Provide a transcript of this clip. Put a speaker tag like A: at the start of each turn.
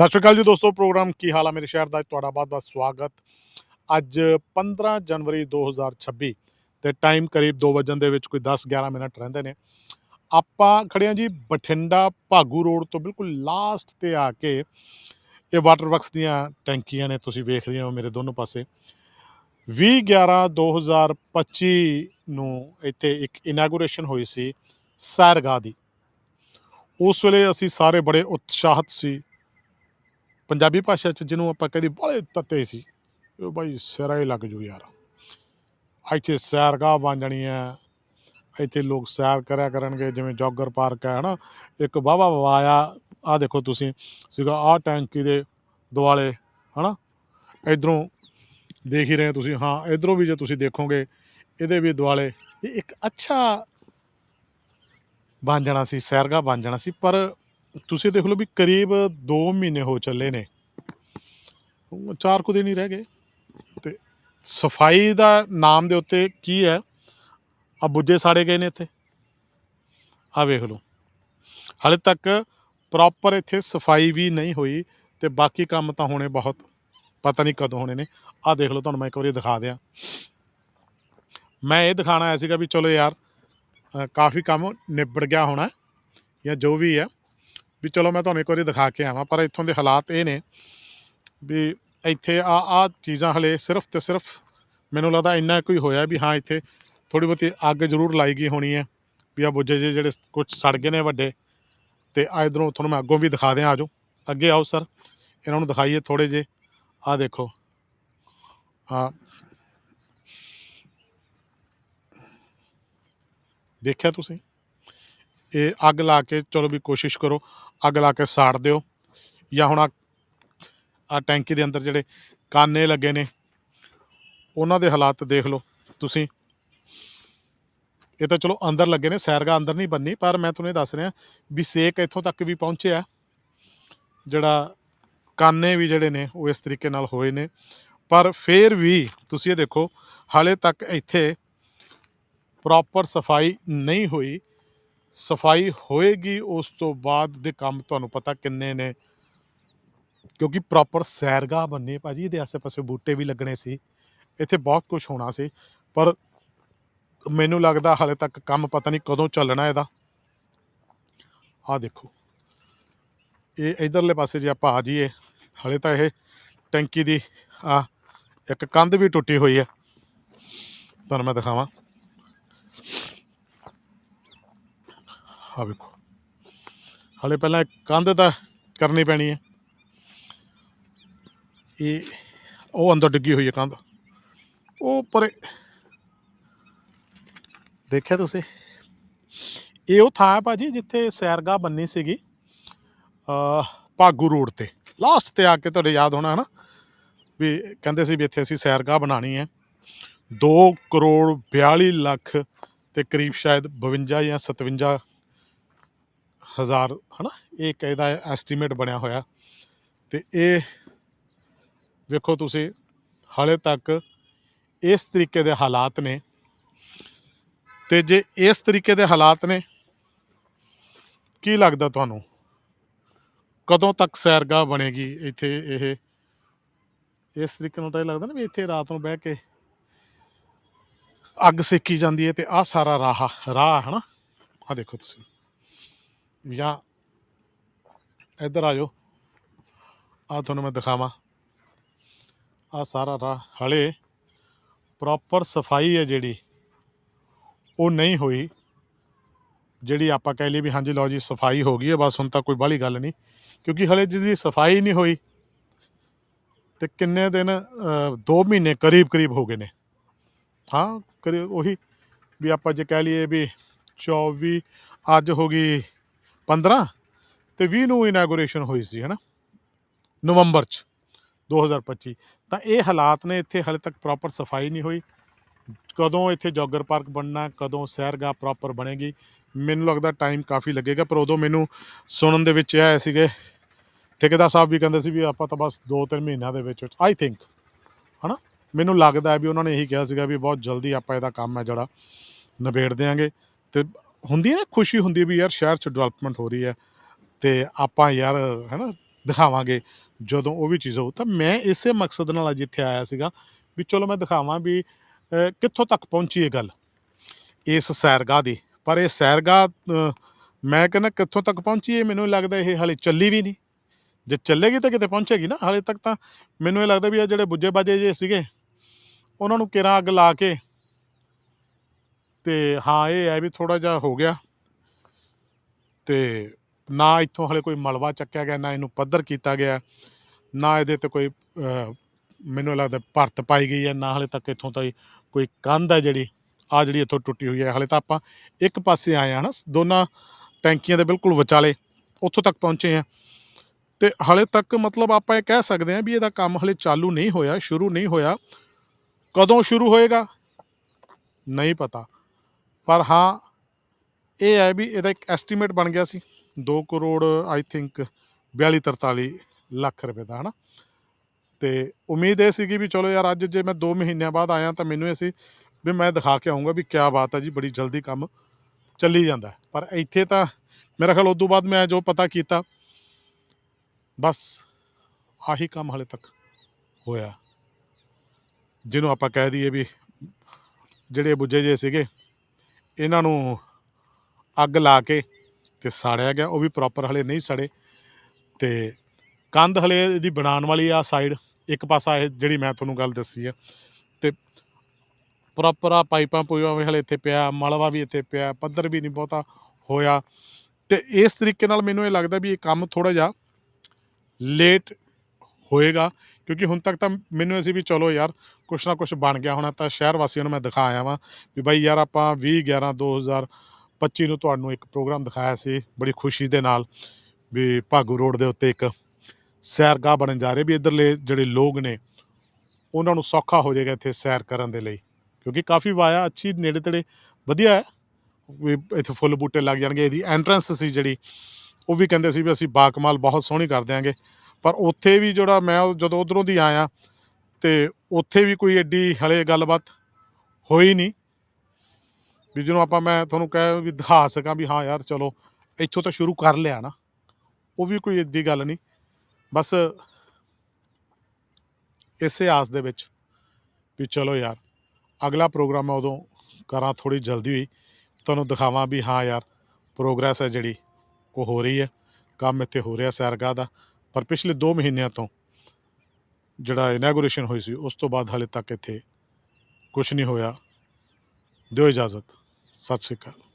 A: ਸਤਿ ਸ਼੍ਰੀ ਅਕਾਲ ਜੀ ਦੋਸਤੋ, ਪ੍ਰੋਗਰਾਮ ਕੀ ਹਾਲ ਆ ਮੇਰੇ ਸ਼ਹਿਰ ਦਾ? ਤੁਹਾਡਾ ਬਹੁਤ-ਬਹੁਤ ਸਵਾਗਤ। ਅੱਜ 15 ਜਨਵਰੀ 2026 ਤੇ ਟਾਈਮ ਕਰੀਬ 2 ਵਜਣ ਦੇ ਵਿੱਚ ਕੋਈ 10-11 ਮਿੰਟ ਰਹਿੰਦੇ ਨੇ। ਆਪਾਂ ਖੜੇ ਹਾਂ ਜੀ ਬਠਿੰਡਾ ਭਾਗੂ ਰੋਡ ਤੋਂ ਬਿਲਕੁਲ ਲਾਸਟ ਤੇ ਆ ਕੇ ਇਹ ਵਾਟਰ ਵਰਕਸ ਦੀਆਂ ਟੈਂਕੀਆਂ ਨੇ, ਤੁਸੀਂ ਵੇਖ ਰਹੇ ਹੋ ਮੇਰੇ ਦੋਨੋਂ ਪਾਸੇ। 20/11/2025 ਨੂੰ ਇੱਥੇ ਇੱਕ ਇਨਾਗੂਰੇਸ਼ਨ ਹੋਈ ਸੀ ਸੈਰਗਾਹ ਦੀ। ਉਸ ਵੇਲੇ ਅਸੀਂ ਸਾਰੇ ਬੜੇ ਉਤਸ਼ਾਹਤ ਸੀ ਪੰਜਾਬੀ ਭਾਸ਼ਾ ਚ ਜਿਹਨੂੰ ਆਪਾਂ ਕਹਿੰਦੇ ਬੜੇ ਤੱਤੇ ਸੀ, ਉਹ ਬਾਈ ਸਿਰਾ ਹੀ ਲੱਗ ਜੂ ਯਾਰ। ਇੱਥੇ ਸੈਰਗਾਹ ਬਣ ਜਾਣੀ ਹੈ ਇੱਥੇ ਲੋਕ ਸੈਰ ਕਰਿਆ ਕਰਨਗੇ, ਜਿਵੇਂ ਜੋਗਰ ਪਾਰਕ ਹੈ ਹਨਾ। ਇੱਕ ਵਾਵਾ ਵਾਇਆ ਆ ਦੇਖੋ ਤੁਸੀਂ, ਸੀਗਾ ਆ ਟੈਂਕੀ ਦੇ ਦੁਆਲੇ, ਹਨਾ। ਇਧਰੋਂ ਦੇਖ ਹੀ ਰਹੇ ਹੋ ਤੁਸੀਂ, ਹਾਂ, ਇਧਰੋਂ ਵੀ ਜੇ ਤੁਸੀਂ ਦੇਖੋਗੇ, ਇਹਦੇ ਵੀ ਦੁਆਲੇ ਇਹ ਇੱਕ ਅੱਛਾ ਬਣ ਜਾਣਾ ਸੀ ਸੈਰਗਾਹ ਬਣ ਜਾਣਾ ਸੀ, ਪਰ ਤੁਸੀਂ ਦੇਖ ਲਓ ਵੀ ਕਰੀਬ 2 ਮਹੀਨੇ ਹੋ ਚੱਲੇ ਨੇ। ਚਾਰ ਕੁ ਦਿਨ ਹੀ ਰਹਿ ਗਏ। ਤੇ ਸਫ਼ਾਈ ਦਾ ਨਾਮ ਦੇ ਉੱਤੇ ਕੀ ਹੈ? ਆ ਬੁੱਝੇ ਸਾੜੇ ਗਏ ਨੇ ਇੱਥੇ। ਆ ਵੇਖ ਲਓ। ਹਾਲੇ ਤੱਕ ਪ੍ਰੋਪਰ ਇੱਥੇ ਸਫ਼ਾਈ ਵੀ ਨਹੀਂ ਹੋਈ ਤੇ ਬਾਕੀ ਕੰਮ ਤਾਂ ਹੋਣੇ ਬਹੁਤ। ਪਤਾ ਨਹੀਂ ਕਦੋਂ ਹੋਣੇ ਨੇ। ਆ ਦੇਖ ਲਓ, ਤੁਹਾਨੂੰ ਮੈਂ ਇੱਕ ਵਾਰੀ ਦਿਖਾ ਦਿਆਂ। ਮੈਂ ਇਹ ਦਿਖਾਣਾ ਆਇਆ ਸੀਗਾ ਵੀ ਚਲੋ ਯਾਰ ਕਾਫੀ ਕੰਮ ਨਿਬੜ ਗਿਆ ਹੋਣਾ ਜਾਂ ਜੋ ਵੀ ਹੈ। ਵੀ ਚਲੋ ਮੈਂ ਤੁਹਾਨੂੰ ਇੱਕ ਵਾਰੀ ਦਿਖਾ ਕੇ ਆਵਾਂ, ਪਰ ਇੱਥੋਂ ਦੇ ਹਾਲਾਤ ਇਹ ਨੇ ਵੀ ਇੱਥੇ ਆ ਆ ਚੀਜ਼ਾਂ ਹਲੇ ਸਿਰਫ ਤੇ ਸਿਰਫ ਮੈਨੂੰ ਲੱਗਦਾ ਇੰਨਾ ਕੋਈ ਹੋਇਆ ਵੀ ਹਾਂ, ਇੱਥੇ ਥੋੜੀ ਬਹੁਤੀ ਅੱਗ ਜ਼ਰੂਰ ਲਾਈ ਗਈ ਹੋਣੀ ਹੈ ਵੀ ਆ ਬੁੱਝੇ ਜਿਹੇ ਜਿਹੜੇ ਕੁਝ ਸੜ ਗਏ ਨੇ ਵੱਡੇ ਤੇ ਆ ਇਧਰੋਂ ਤੁਹਾਨੂੰ ਮੈਂ ਅੱਗੋਂ ਵੀ ਦਿਖਾ ਦਿਆਂ ਆਜੋ ਅੱਗੇ ਆਓ ਸਰ, ਇਹਨਾਂ ਨੂੰ ਦਿਖਾਈਏ ਥੋੜੇ ਜੇ ਆ ਦੇਖੋ। ਆ ਦੇਖਿਆ ਤੁਸੀਂ? ਇਹ ਅੱਗ ਲਾ ਕੇ ਚਲੋ ਵੀ ਕੋਸ਼ਿਸ਼ ਕਰੋ। ਅੱਗ ਲਾ ਕੇ ਸਾੜ ਦਿਓ ਜਾਂ ਹੁਣ ਆ ਟੈਂਕੀ ਦੇ ਅੰਦਰ ਜਿਹੜੇ ਕਾਨੇ ਲੱਗੇ ਨੇ, ਉਹਨਾਂ ਦੇ ਹਾਲਾਤ ਦੇਖ ਲਓ ਤੁਸੀਂ। ਇਹ ਤਾਂ ਚਲੋ ਅੰਦਰ ਲੱਗੇ ਨੇ, ਸੈਰਗਾ ਅੰਦਰ ਨਹੀਂ ਬੰਨੀ, ਪਰ ਮੈਂ ਤੁਹਾਨੂੰ ਇਹ ਦੱਸ ਰਿਹਾ ਵੀ ਸੇਕ ਇੱਥੋਂ ਤੱਕ ਵੀ ਪਹੁੰਚਿਆ। ਜਿਹੜਾ ਕਾਨੇ ਵੀ ਜਿਹੜੇ ਨੇ, ਉਹ ਇਸ ਤਰੀਕੇ ਨਾਲ ਹੋਏ ਨੇ। ਪਰ ਫੇਰ ਵੀ ਤੁਸੀਂ ਇਹ ਦੇਖੋ, ਹਾਲੇ ਤੱਕ ਇੱਥੇ ਪ੍ਰੋਪਰ ਸਫ਼ਾਈ ਨਹੀਂ ਹੋਈ। ਸਫ਼ਾਈ ਹੋਏਗੀ ਉਸ ਤੋਂ ਬਾਅਦ ਦੇ ਕੰਮ ਤੁਹਾਨੂੰ ਪਤਾ ਕਿੰਨੇ ਨੇ। ਕਿਉਂਕਿ ਪ੍ਰੋਪਰ ਸੈਰਗਾਹ ਬੰਨੇ ਭਾਜੀ, ਇਹਦੇ ਆਸੇ-ਪਾਸੇ ਬੂਟੇ ਵੀ ਲੱਗਣੇ ਸੀ। ਇੱਥੇ ਬਹੁਤ ਕੁਝ ਹੋਣਾ ਸੀ, ਪਰ ਮੈਨੂੰ ਲੱਗਦਾ ਹਾਲੇ ਤੱਕ ਕੰਮ ਪਤਾ ਨਹੀਂ ਕਦੋਂ ਚੱਲਣਾ ਇਹਦਾ। ਆਹ ਦੇਖੋ। ਇਹ ਇਧਰਲੇ ਪਾਸੇ ਜੇ ਆਪਾਂ ਆ ਜਾਈਏ, ਹਾਲੇ ਤਾਂ ਇਹ ਟੈਂਕੀ ਦੀ ਆ ਇੱਕ ਕੰਧ ਵੀ ਟੁੱਟੀ ਹੋਈ ਹੈ। ਤੁਹਾਨੂੰ ਮੈਂ ਦਿਖਾਵਾਂ। ਆ ਵੇਖੋ। ਹਲੇ ਪਹਿਲਾਂ ਕੰਧ ਤਾਂ ਕਰਨੀ ਪੈਣੀ ਹੈ। ਇਹ ਉਹ ਅੰਦਰ ਡਿੱਗੀ ਹੋਈ ਹੈ ਕੰਧ। ਉਹ ਪਰੇ ਦੇਖਿਆ ਤੁਸੀਂ? ਇਹ ਉਹ ਥਾਂ ਹੈ ਭਾਜੀ ਜਿੱਥੇ ਸੈਰਗਾਹ ਬੰਨੀ ਸੀਗੀ ਅ ਭਾਗੂ ਰੋਡ ਤੇ। ਲਾਸਟ ਤੇ ਆ ਕੇ ਤੁਹਾਡੇ ਯਾਦ ਹੋਣਾ, ਹਨਾ? ਵੀ ਕਹਿੰਦੇ ਸੀ ਵੀ ਇੱਥੇ ਅਸੀਂ ਸੈਰਗਾਹ ਬਣਾਣੀ ਹੈ। 2 ਕਰੋੜ 42 ਲੱਖ ਤੇ ਕਰੀਬ ਸ਼ਾਇਦ 52 ਜਾਂ 57 ਹਜ਼ਾਰ, ਹਨਾ? ਇਹ ਇੱਕ ਐਸਟੀਮੇਟ ਬਣਿਆ ਹੋਇਆ। ਤੇ ਇਹ ਵੇਖੋ ਤੁਸੀਂ, ਹਾਲੇ ਤੱਕ ਇਸ ਤਰੀਕੇ ਦੇ ਹਾਲਾਤ ਨੇ। ਤੇ ਜੇ ਇਸ ਤਰੀਕੇ ਦੇ ਹਾਲਾਤ ਨੇ, ਕੀ ਲੱਗਦਾ ਤੁਹਾਨੂੰ? ਕਦੋਂ ਤੱਕ ਸੈਰਗਾਹ ਬਣੇਗੀ ਇੱਥੇ ਇਹ? ਇਸ ਤਰੀਕੇ ਨਾਲ ਤਾਂ ਇਹ ਲੱਗਦਾ ਨਾ ਵੀ ਇੱਥੇ ਰਾਤ ਨੂੰ ਬਹਿ ਕੇ ਅੱਗ ਸੇਕੀ ਜਾਂਦੀ ਹੈ ਤੇ ਆਹ ਸਾਰਾ ਰਾਹ ਰਾਹ ਹੈ ਨਾ ਆ ਦੇਖੋ ਤੁਸੀਂ। ਜਾਂ ਇੱਧਰ ਆ ਜਾਓ। ਆ ਤੁਹਾਨੂੰ ਮੈਂ ਦਿਖਾਵਾਂ। ਆ ਸਾਰਾ ਰਾਹ ਹਲੇ ਪ੍ਰੋਪਰ ਸਫ਼ਾਈ ਹੈ ਜਿਹੜੀ, ਉਹ ਨਹੀਂ ਹੋਈ। ਜਿਹੜੀ ਆਪਾਂ ਕਹਿ ਲਈ ਵੀ ਹਾਂਜੀ ਲਓ ਜੀ, ਸਫ਼ਾਈ ਹੋ ਗਈ ਹੈ, ਬਸ ਹੁਣ ਤਾਂ ਕੋਈ ਬਾਹਲੀ ਗੱਲ ਨਹੀਂ। ਕਿਉਂਕਿ ਹਲੇ ਜਿਹਦੀ ਸਫ਼ਾਈ ਨਹੀਂ ਹੋਈ, ਤੇ ਕਿੰਨੇ ਦਿਨ 2 ਮਹੀਨੇ ਕਰੀਬ ਕਰੀਬ ਹੋ ਗਏ ਨੇ। ਹਾਂ, ਕਰੀਬ ਉਹੀ ਵੀ ਆਪਾਂ ਜੇ ਕਹਿ ਲਈਏ ਵੀ 24 ਅੱਜ ਹੋ ਗਈ 15 ਤੇ 20 ਨੂੰ ਇਨਾਗੂਰੇਸ਼ਨ ਹੋਈ ਸੀ, ਹੈਨਾ? ਨਵੰਬਰ ਚ 2025 ਤਾਂ ਇਹ ਹਾਲਾਤ ਨੇ ਇੱਥੇ ਹਾਲੇ ਤੱਕ ਪ੍ਰੋਪਰ ਸਫ਼ਾਈ ਨਹੀਂ ਹੋਈ। ਕਦੋਂ ਇੱਥੇ ਜੋਗਰ ਪਾਰਕ ਬਣਨਾ, ਕਦੋਂ ਸੈਰਗਾਹ ਪ੍ਰੋਪਰ ਬਣੇਗੀ, ਮੈਨੂੰ ਲੱਗਦਾ ਟਾਈਮ ਕਾਫੀ ਲੱਗੇਗਾ, ਪਰ ਉਦੋਂ ਮੈਨੂੰ ਸੁਣਨ ਦੇ ਵਿੱਚ ਇਹ ਆਇਆ ਸੀਗੇ, ਠੇਕੇਦਾਰ ਸਾਹਿਬ ਵੀ ਕਹਿੰਦੇ ਸੀ ਵੀ ਆਪਾਂ ਤਾਂ ਬਸ 2-3 ਮਹੀਨਿਆਂ ਦੇ ਵਿੱਚ ਆਈ ਥਿੰਕ ਹਨਾ? ਮੈਨੂੰ ਲੱਗਦਾ ਹੈ ਵੀ ਉਹਨਾਂ ਨੇ ਇਹੀ ਕਿਹਾ ਸੀਗਾ ਵੀ ਬਹੁਤ ਜਲਦੀ ਆਪਾਂ ਇਹਦਾ ਕੰਮ ਹੈ ਜਿਹੜਾ, ਨਿਬੇੜ ਦਿਆਂਗੇ। ਤੇ ਹੁੰਦੀ ਹੈ ਨਾ ਖੁਸ਼ੀ ਹੁੰਦੀ ਵੀ ਯਾਰ ਸ਼ਹਿਰ 'ਚ ਡਿਵੈਲਪਮੈਂਟ ਹੋ ਰਹੀ ਹੈ ਤੇ ਆਪਾਂ ਯਾਰ ਹੈਨਾ ਦਿਖਾਵਾਂਗੇ ਜਦੋਂ ਉਹ ਵੀ ਚੀਜ਼ ਹੋਊ। ਤਾਂ ਮੈਂ ਇਸੇ ਮਕਸਦ ਨਾਲ ਅੱਜ ਇੱਥੇ ਆਇਆ ਸੀਗਾ ਵੀ ਚਲੋ ਮੈਂ ਦਿਖਾਵਾਂ ਵੀ ਅਹ, ਕਿੱਥੋਂ ਤੱਕ ਪਹੁੰਚੀ ਇਹ ਗੱਲ? ਇਸ ਸੈਰਗਾਹ ਦੀ। ਪਰ ਇਹ ਸੈਰਗਾਹ ਅਹ, ਮੈਂ ਕਹਿੰਦਾ ਕਿੱਥੋਂ ਤੱਕ ਪਹੁੰਚੀ ਇਹ? ਮੈਨੂੰ ਲੱਗਦਾ ਇਹ ਹਾਲੇ ਚੱਲੀ ਵੀ ਨਹੀਂ। ਜੇ ਚੱਲੇਗੀ ਤਾਂ ਕਿਤੇ ਪਹੁੰਚੇਗੀ ਨਾ ਹਾਲੇ ਤੱਕ ਤਾਂ ਮੈਨੂੰ ਇਹ ਲੱਗਦਾ ਵੀ ਇਹ ਜਿਹੜੇ ਬੁੱਝੇ ਬਾਜੇ ਜੇ ਸੀਗੇ ਉਹਨਾਂ ਨੂੰ ਕਿਰਾਂ ਅੱਗ ਲਾ ਕੇ ਤੇ ਹਾਂ ਇਹ ਹੈ ਵੀ ਥੋੜਾ ਜਿਹਾ ਹੋ ਗਿਆ। ਤੇ ਨਾ ਇੱਥੋਂ ਹਲੇ ਕੋਈ ਮਲਵਾ ਚੱਕਿਆ ਗਿਆ ਨਾ ਇਹਨੂੰ ਪੱਧਰ ਕੀਤਾ ਗਿਆ। ਨਾ ਇਹਦੇ ਤੇ ਕੋਈ ਅਹ, ਮੈਨੂੰ ਲੱਗਦਾ ਭਰਤ ਪਾਈ ਗਈ ਹੈ ਨਾ ਹਲੇ ਤੱਕ ਇੱਥੋਂ ਤਾਈ ਕੋਈ ਕੰਧ ਹੈ ਜਿਹੜੀ ਆ ਜਿਹੜੀ ਇੱਥੋਂ ਟੁੱਟੀ ਹੋਈ ਹੈ। ਹਲੇ ਤਾਂ ਆਪਾਂ ਇੱਕ ਪਾਸੇ ਆਏ ਆ ਨਾ ਦੋਨਾਂ ਟੈਂਕੀਆਂ ਦੇ ਬਿਲਕੁਲ ਵਿਚਾਲੇ ਉੱਥੋਂ ਤੱਕ ਪਹੁੰਚੇ ਹਾਂ। ਤੇ ਹਲੇ ਤੱਕ ਮਤਲਬ ਆਪਾਂ ਇਹ ਕਹਿ ਸਕਦੇ ਹਾਂ ਵੀ ਇਹਦਾ ਕੰਮ ਹਲੇ ਚਾਲੂ ਨਹੀਂ ਹੋਇਆ ਸ਼ੁਰੂ ਨਹੀਂ ਹੋਇਆ। ਕਦੋਂ ਸ਼ੁਰੂ ਹੋਏਗਾ? ਨਹੀਂ ਪਤਾ। ਪਰ ਹਾਂ, ਇਹ ਹੈ ਵੀ ਇਹਦਾ ਇੱਕ ਐਸਟੀਮੇਟ ਬਣ ਗਿਆ ਸੀ। 2 ਕਰੋੜ ਆਈ ਥਿੰਕ 42 43 ਲੱਖ ਰੁਪਏ ਦਾ, ਹਨਾ? ਤੇ ਉਮੀਦ ਇਹ ਸੀਗੀ ਵੀ ਚਲੋ ਯਾਰ, ਅੱਜ ਜੇ ਮੈਂ 2 ਮਹੀਨਿਆਂ ਬਾਅਦ ਆਇਆ ਤਾਂ ਮੈਨੂੰ ਇਹ ਸੀ ਵੀ ਮੈਂ ਦਿਖਾ ਕੇ ਆਉਂਗਾ ਵੀ ਕਿਆ ਬਾਤ ਹੈ ਜੀ, ਬੜੀ ਜਲਦੀ ਕੰਮ ਚੱਲੀ ਜਾਂਦਾ ਪਰ ਇੱਥੇ ਤਾਂ ਮੇਰਾ ਖਿਆਲ ਉਦੋਂ ਬਾਅਦ ਮੈਂ ਜੋ ਪਤਾ ਕੀਤਾ, ਬਸ ਆਹੀ ਕੰਮ ਹਲੇ ਤੱਕ ਹੋਇਆ। ਜਿਹਨੂੰ ਆਪਾਂ ਕਹਿ ਦਈਏ ਵੀ ਜਿਹੜੇ ਬੁੱਝੇ ਜੇ ਸੀਗੇ ਇਹਨਾਂ ਨੂੰ ਅੱਗ ਲਾ ਕੇ ਤੇ ਸਾੜਿਆ ਗਿਆ। ਉਹ ਵੀ ਪ੍ਰੋਪਰ ਹਲੇ ਨਹੀਂ ਸੜੇ। ਤੇ ਕੰਧ ਹਲੇ ਇਹਦੀ ਬਣਾਉਣ ਵਾਲੀ ਆ ਸਾਈਡ ਇੱਕ ਪਾਸਾ ਇਹ ਜਿਹੜੀ ਮੈਂ ਤੁਹਾਨੂੰ ਗੱਲ ਦੱਸੀ ਆ। ਤੇ ਪ੍ਰੋਪਰ ਆ ਪਾਈਪਾਂ ਪੂਈਪਾਂ ਵੀ ਹਲੇ ਇੱਥੇ ਪਿਆ, ਮਲਵਾ ਵੀ ਇੱਥੇ ਪਿਆ, ਪੱਧਰ ਵੀ ਨਹੀਂ ਬਹੁਤਾ ਹੋਇਆ। ਤੇ ਇਸ ਤਰੀਕੇ ਨਾਲ ਮੈਨੂੰ ਇਹ ਲੱਗਦਾ ਵੀ ਇਹ ਕੰਮ ਥੋੜਾ ਜਿਹਾ ਲੇਟ ਹੋਏਗਾ। ਕਿਉਂਕਿ ਹੁਣ ਤੱਕ ਤਾਂ ਮੈਨੂੰ ਅਸੀਂ ਵੀ ਚਲੋ ਯਾਰ, ਕੁਛ ਨਾ ਕੁਛ ਬਣ ਗਿਆ ਹੋਣਾ ਤਾਂ ਸ਼ਹਿਰ ਵਾਸੀਆਂ ਨੂੰ ਮੈਂ ਦਿਖਾ ਆਇਆ ਵਾਂ ਵੀ ਬਾਈ ਯਾਰ ਆਪਾਂ 20 11 2025 ਨੂੰ ਤੁਹਾਨੂੰ ਇੱਕ ਪ੍ਰੋਗਰਾਮ ਦਿਖਾਇਆ ਸੀ ਬੜੀ ਖੁਸ਼ੀ ਦੇ ਨਾਲ ਵੀ ਭਾਗੂ ਰੋਡ ਦੇ ਉੱਤੇ ਇੱਕ ਸੈਰਗਾਹ ਬਣਨ ਜਾ ਰਹੀ ਵੀ ਇਧਰਲੇ ਜਿਹੜੇ ਲੋਕ ਨੇ, ਉਹਨਾਂ ਨੂੰ ਸੌਖਾ ਹੋ ਜਾਏਗਾ ਇੱਥੇ ਸੈਰ ਕਰਨ ਦੇ ਲਈ। ਕਿਉਂਕਿ ਕਾਫੀ ਵਾਇਆ, ਅੱਛੀ ਨੇੜੇ ਤੇੜੇ ਵਧੀਆ ਹੈ। ਵੀ ਇੱਥੇ ਫੁੱਲ ਬੂਟੇ ਲੱਗ ਜਾਣਗੇ, ਇਹਦੀ ਐਂਟਰੈਂਸ ਸੀ ਜਿਹੜੀ, ਉਹ ਵੀ ਕਹਿੰਦੇ ਸੀ ਵੀ ਅਸੀਂ ਬਾਕਮਾਲ ਬਹੁਤ ਸੋਹਣੀ ਕਰ ਦਿਆਂਗੇ। ਪਰ ਉੱਥੇ ਵੀ ਜਿਹੜਾ ਮੈਂ ਜਦੋਂ ਉਧਰੋਂ ਦੀ ਆਇਆ ਤੇ ਉੱਥੇ ਵੀ ਕੋਈ ਐਡੀ ਹਲੇ ਗੱਲਬਾਤ ਹੋਈ ਨਹੀਂ। ਵੀ ਜਿਹਨੂੰ ਆਪਾਂ ਮੈਂ ਤੁਹਾਨੂੰ ਕਹਿ ਵੀ ਦਿਖਾ ਸਕਾਂ ਵੀ ਹਾਂ ਯਾਰ ਚਲੋ, ਇੱਥੋਂ ਤਾਂ ਸ਼ੁਰੂ ਕਰ ਲਿਆ ਨਾ, ਉਹ ਵੀ ਕੋਈ ਏਡੀ ਗੱਲ ਨਹੀਂ। ਬਸ ਇਸੇ ਆਸ ਦੇ ਵਿੱਚ ਵੀ ਚਲੋ ਯਾਰ, ਅਗਲਾ ਪ੍ਰੋਗਰਾਮ ਮੈਂ ਉਦੋਂ ਕਰਾਂ ਥੋੜੀ ਜਲਦੀ ਹੋਈ, ਤੁਹਾਨੂੰ ਦਿਖਾਵਾਂ ਵੀ ਹਾਂ ਯਾਰ, ਪ੍ਰੋਗਰੈਸ ਹੈ ਜਿਹੜੀ, ਉਹ ਹੋ ਰਹੀ ਹੈ, ਕੰਮ ਇੱਥੇ ਹੋ ਰਿਹਾ, ਸੈਰਗਾਹ ਦਾ। ਪਰ ਪਿਛਲੇ 2 ਮਹੀਨਿਆਂ ਤੋਂ ਜਿਹੜਾ ਇਨੈਗੋਰੇਸ਼ਨ ਹੋਈ ਸੀ, ਉਸ ਤੋਂ ਬਾਅਦ ਹਾਲੇ ਤੱਕ ਇੱਥੇ ਕੁਝ ਨਹੀਂ ਹੋਇਆ। ਦਿਓ ਇਜਾਜ਼ਤ। ਸਤਿ ਸ਼੍ਰੀ ਅਕਾਲ।